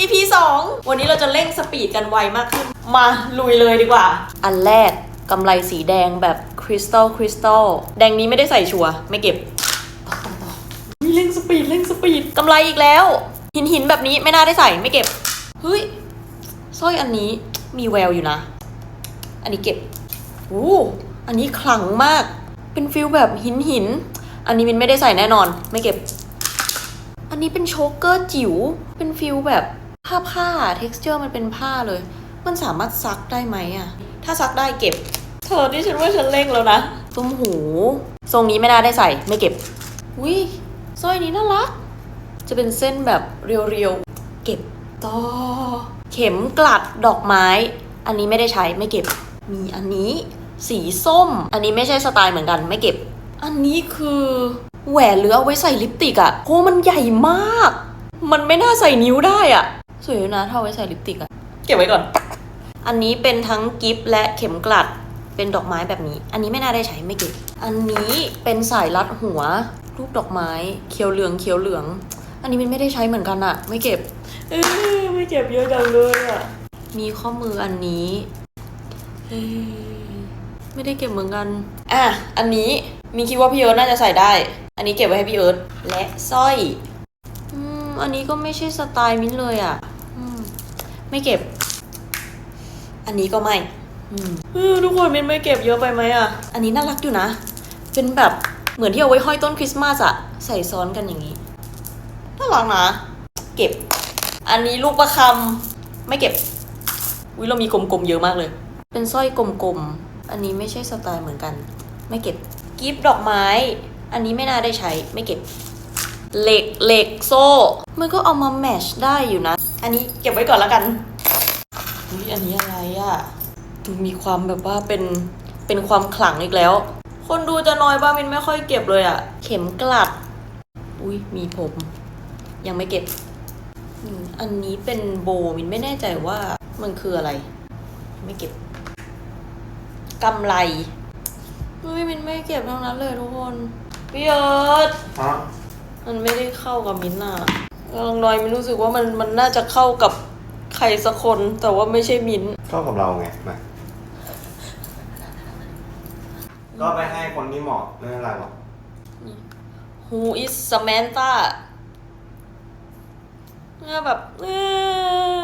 EP 2 วันนี้เราจะเร่งสปีดกันไวมากขึ้น มาลุยเลยดีกว่า อันแรกกำไรสีแดงแบบคริสตัลคริสตัลแดงนี้ไม่ได้ใส่ชัวร์ไม่เก็บต่อต่อต่ออุ๊ยเร่งสปีดเร่งสปีดกำไรอีกแล้ว หินหินแบบนี้ไม่น่าได้ใส่ไม่เก็บเฮ้ยสร้อยอันนี้มีแววอยู่นะ อันนี้เก็บโอ้อันนี้ขลังมาก เป็นฟิลแบบหินหิน อันนี้มินไม่ได้ใส่แน่นอน ไม่เก็บ อันนี้เป็นโชกเกอร์จิ๋ว เป็นฟิลแบบ ผ้าผ้า t e x t อร์มันเป็นผ้าเลย มันสามารถซักได้ไหมอะถ้าซักได้เก็บ เธอที่ฉันว่าฉันเล่งแล้วนะตุ้มหู ทรงนี้ไม่น่าได้ใส่ไม่เก็บวิสร้อยนี้น่ารัก จะเป็นเส้นแบบเรียวๆ เก็บต่อ เข็มกลัดดอกไม้ อันนี้ไม่ได้ใช้ไม่เก็บ มีอันนี้ สีส้ม อันนี้ไม่ใช่สไตล์เหมือนกันไม่เก็บ อันนี้คือแหวนหรือเอาไว้ใส่ลิปสติกอะโหมันใหญ่มาก มันไม่น่าใส่นิ้วได้อะ สวยอยู่นะถ้าเอาไว้ใส่ลิปสติกอะเก็บไว้ก่อน อันนี้เป็นทั้งกิฟต์และเข็มกลัด เป็นดอกไม้แบบนี้ อันนี้ไม่น่าได้ใช้ไม่เก็บ อันนี้เป็นสายรัดหัว รูปดอกไม้เขียวเหลืองเขียวเหลือง อันนี้มันไม่ได้ใช้เหมือนกันอะไม่เก็บเออไม่เก็บเยอะจังเลยอะมีข้อมืออันนี้เอ้ยไม่ได้เก็บเหมือนกัน อะ อันนี้มีคิดว่าพี่เอิร์ธน่าจะใส่ได้ อันนี้เก็บไว้ให้พี่เอิร์ธและสร้อย อืม อันนี้ก็ไม่ใช่สไตล์มิ้นเลยอะอืม ไม่เก็บ อันนี้ก็ไม่อืมเออทุกคนมินไม่เก็บเยอะไปไหมอะอันนี้น่ารักอยู่นะ เป็นแบบเหมือนที่เอาไว้ห้อยต้นคริสต์มาสอะใส่ซ้อนกันอย่างนี้น่ารักนะ เก็บ อันนี้ลูกประคำไม่เก็บวิเรามีกลมๆเยอะมากเลย เป็นสร้อยกลมๆ อันนี้ไม่ใช่สไตล์เหมือนกัน ไม่เก็บกิฟต์ดอกไม้ อันนี้ไม่น่าได้ใช้ไม่เก็บ เหล็กเหล็กโซ่ มันก็เอามาแมชได้อยู่นะ อันนี้เก็บไว้ก่อนแล้วกันอุ๊ยอันนี้อะไรอะดูมีความแบบว่าเป็นเป็นความขลังอีกแล้ว คนดูจะน้อยบ้ามินไม่ค่อยเก็บเลยอะเข็มกลัด อุ้ยมีผม ยังไม่เก็บอืมอันนี้เป็นโบมินไม่แน่ใจว่ามันคืออะไร ไม่เก็บกำไรเฮ้ยมินไม่เก็บทั้งนั้นเลยทุกคนพี่เอิร์ธฮะมันไม่ได้เข้ากับมินน่ะ ลองนอยมินรู้สึกว่ามันมันน่าจะเข้ากับใครสักคน แต่ว่าไม่ใช่มินเข้ากับเราไงมาก็ไปให้คนที่เหมาะไม่เป็นไรหรอก Who is Samantha เนี่ยแบบเออ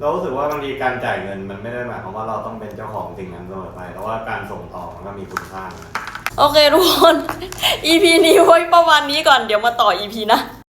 เรารู้สึกว่าบางทีการจ่ายเงินมันไม่ได้หมายความว่าเราต้องเป็นเจ้าของสิ่งนั้นเสมอไปแต่ว่าการส่งต่อมันก็มีคุณค่านะ โอเคทุกคน EP นี้ไว้ประมาณนี้ก่อนเดี๋ยวมาต่อ EP นะ